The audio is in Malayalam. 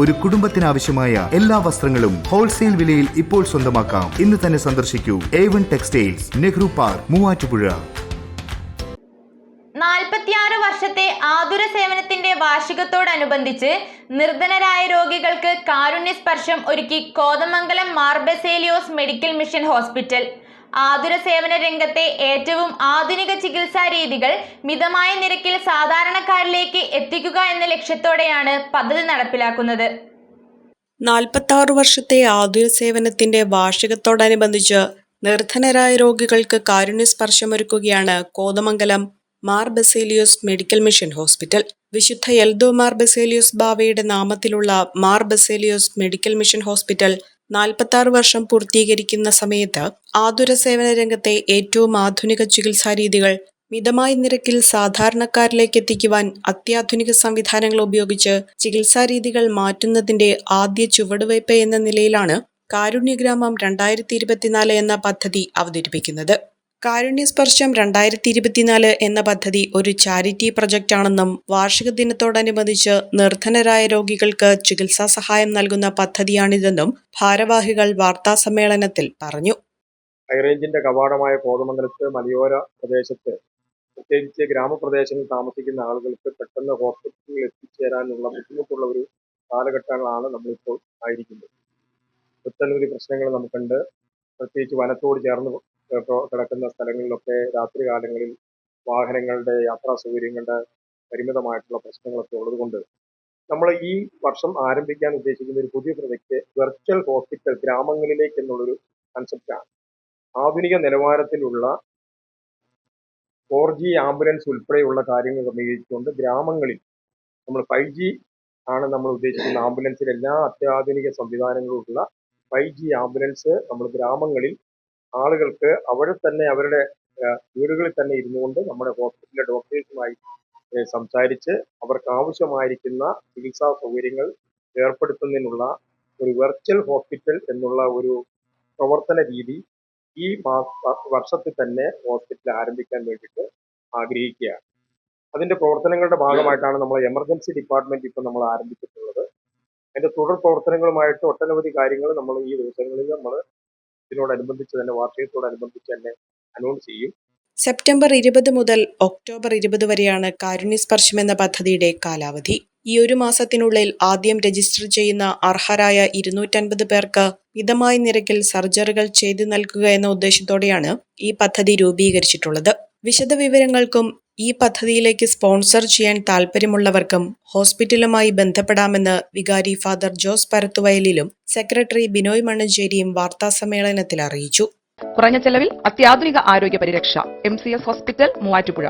ഒരു കുടുംബത്തിനാവശ്യമായ എല്ലാ വസ്ത്രങ്ങളും ഹോൾസെയിൽ വിലയിൽ ഇപ്പോൾ സ്വന്തമാക്കാം. ഇന്ന് തന്നെ സന്ദർശിക്കൂ. A one textiles Nehru park Muvattupuzha. നാൽപ്പത്തിയാറ് വർഷത്തെ ആതുര സേവനത്തിന്റെ വാർഷികത്തോടനുബന്ധിച്ച് നിർധനരായ രോഗികൾക്ക് കാരുണ്യ സ്പർശം ഒരുക്കി Kothamangalam Mar Baselios medical mission hospital. ആതുര സേവന രംഗത്തെ ഏറ്റവും ആധുനിക ചികിത്സാ രീതികൾ മിതമായ നിരക്കിൽ സാധാരണക്കാരിലേക്ക് എത്തിക്കുക എന്ന ലക്ഷ്യത്തോടെയാണ് പദ്ധതി നടപ്പിലാക്കുന്നത്. നാൽപ്പത്തി വർഷത്തെ ആതുര സേവനത്തിന്റെ വാർഷികത്തോടനുബന്ധിച്ച് നിർധനരായ രോഗികൾക്ക് കാരുണ്യസ്പർശമൊരുക്കുകയാണ് Kothamangalam Mar Baselios medical mission hospital. വിശുദ്ധ എൽദോ മാർ ബസേലിയോസ് ബാവയുടെ നാമത്തിലുള്ള Mar Baselios medical mission hospital നാൽപ്പത്തി വർഷം പൂർത്തീകരിക്കുന്ന സമയത്ത് ആതുര സേവന രംഗത്തെ ഏറ്റവും ആധുനിക ചികിത്സാ രീതികൾ മിതമായ നിരക്കിൽ സാധാരണക്കാരിലേക്ക് എത്തിക്കുവാൻ അത്യാധുനിക സംവിധാനങ്ങൾ ഉപയോഗിച്ച് ചികിത്സാ രീതികൾ മാറ്റുന്നതിന്റെ ആദ്യ ചുവടുവയ്പ് എന്ന നിലയിലാണ് കാരുണ്യഗ്രാമം രണ്ടായിരത്തി ഇരുപത്തിനാല് എന്ന പദ്ധതി അവതരിപ്പിക്കുന്നത്. കാരുണ്യസ്പർശം രണ്ടായിരത്തി ഇരുപത്തിനാല് എന്ന പദ്ധതി ഒരു ചാരിറ്റി പ്രൊജക്റ്റാണെന്നും വാർഷിക ദിനത്തോടനുബന്ധിച്ച് നിർധനരായ രോഗികൾക്ക് ചികിത്സാ സഹായം നൽകുന്ന പദ്ധതിയാണിതെന്നും ഭാരവാഹികൾ വാർത്താ സമ്മേളനത്തിൽ പറഞ്ഞു. ഹൈറേഞ്ചിന്റെ കവാടമായ കോതമംഗലത്ത് മലയോര പ്രദേശത്ത് പ്രത്യേകിച്ച് ഗ്രാമപ്രദേശങ്ങളിൽ താമസിക്കുന്ന ആളുകൾക്ക് പെട്ടെന്ന് ഹോസ്പിറ്റലിൽ എത്തിച്ചേരാനുള്ള ബുദ്ധിമുട്ടുള്ള ഒരു കാലഘട്ടങ്ങളാണ് നമ്മളിപ്പോൾ ആയിരിക്കുന്നത്. ഒട്ടനവധി പ്രശ്നങ്ങൾ നമുക്കുണ്ട്. പ്രത്യേകിച്ച് വനത്തോട് ചേർന്ന് കിടക്കുന്ന സ്ഥലങ്ങളിലൊക്കെ രാത്രി കാലങ്ങളിൽ വാഹനങ്ങളുടെ യാത്രാ സൗകര്യങ്ങളുടെ പരിമിതമായിട്ടുള്ള പ്രശ്നങ്ങളൊക്കെ ഉള്ളതുകൊണ്ട് നമ്മൾ ഈ വർഷം ആരംഭിക്കാൻ ഉദ്ദേശിക്കുന്ന ഒരു പുതിയ പ്രൊജക്ട് വെർച്വൽ ഹോസ്പിറ്റൽ ഗ്രാമങ്ങളിലേക്ക് എന്നുള്ളൊരു കൺസെപ്റ്റാണ് ആധുനിക നിലവാരത്തിലുള്ള ഫോർ ജി ആംബുലൻസ് ഉൾപ്പെടെയുള്ള കാര്യങ്ങൾ ക്രമീകരിച്ചുകൊണ്ട് ഗ്രാമങ്ങളിൽ നമ്മൾ ഫൈവ് ജി ആണ് നമ്മൾ ഉദ്ദേശിക്കുന്ന ആംബുലൻസിൽ എല്ലാ അത്യാധുനിക സംവിധാനങ്ങളുമുള്ള ഫൈവ് ജി ആംബുലൻസ് നമ്മൾ ഗ്രാമങ്ങളിൽ ആളുകൾക്ക് അവിടെ തന്നെ അവരുടെ വീടുകളിൽ തന്നെ ഇരുന്നു കൊണ്ട് നമ്മുടെ ഹോസ്പിറ്റലിലെ ഡോക്ടേഴ്സുമായി സംസാരിച്ച് അവർക്ക് ആവശ്യമായിരിക്കുന്ന ചികിത്സാ സൗകര്യങ്ങൾ ഏർപ്പെടുത്തുന്നതിനുള്ള ഒരു വെർച്വൽ ഹോസ്പിറ്റൽ എന്നുള്ള ഒരു പ്രവർത്തന രീതി ഈ വർഷത്തിൽ തന്നെ ഹോസ്പിറ്റൽ ആരംഭിക്കാൻ വേണ്ടിയിട്ട് ആഗ്രഹിക്കുകയാണ്. അതിന്റെ പ്രവർത്തനങ്ങളുടെ ഭാഗമായിട്ടാണ് നമ്മൾ എമർജൻസി ഡിപ്പാർട്ട്മെന്റ് ഇപ്പം നമ്മൾ ആരംഭിച്ചിട്ടുള്ളത്. അതിന്റെ തുടർ പ്രവർത്തനങ്ങളുമായിട്ട് ഒട്ടനവധി കാര്യങ്ങൾ നമ്മൾ ഈ ദിവസങ്ങളിൽ നമ്മൾ ഇതിനോടനുബന്ധിച്ച് തന്നെ വാർഷികത്തോടനുബന്ധിച്ച് തന്നെ അനൗൺസ് ചെയ്യും. സെപ്റ്റംബർ ഇരുപത് മുതൽ ഒക്ടോബർ ഇരുപത് വരെയാണ് കാരുണ്യസ്പർശം എന്ന പദ്ധതിയുടെ കാലാവധി. ഈ ഒരു മാസത്തിനുള്ളിൽ ആദ്യം രജിസ്റ്റർ ചെയ്യുന്ന അർഹരായ ഇരുന്നൂറ്റൻപത് പേർക്ക് മിതമായ നിരക്കിൽ സർജറികൾ ചെയ്തു നൽകുക എന്ന ഉദ്ദേശത്തോടെയാണ് ഈ പദ്ധതി രൂപീകരിച്ചിട്ടുള്ളത്. വിശദവിവരങ്ങൾക്കും ഈ പദ്ധതിയിലേക്ക് സ്പോൺസർ ചെയ്യാൻ താൽപ്പര്യമുള്ളവർക്കും ഹോസ്പിറ്റലുമായി ബന്ധപ്പെടാമെന്ന് വികാരി ഫാദർ ജോസ് പരത്തുവയലിലും സെക്രട്ടറി ബിനോയ് മണ്ണഞ്ചേരിയും വാർത്താസമ്മേളനത്തിൽ അറിയിച്ചു. കുറഞ്ഞ ചെലവിൽ അത്യാധുനിക ആരോഗ്യ പരിരക്ഷ M C S hospital Muvattupuzha.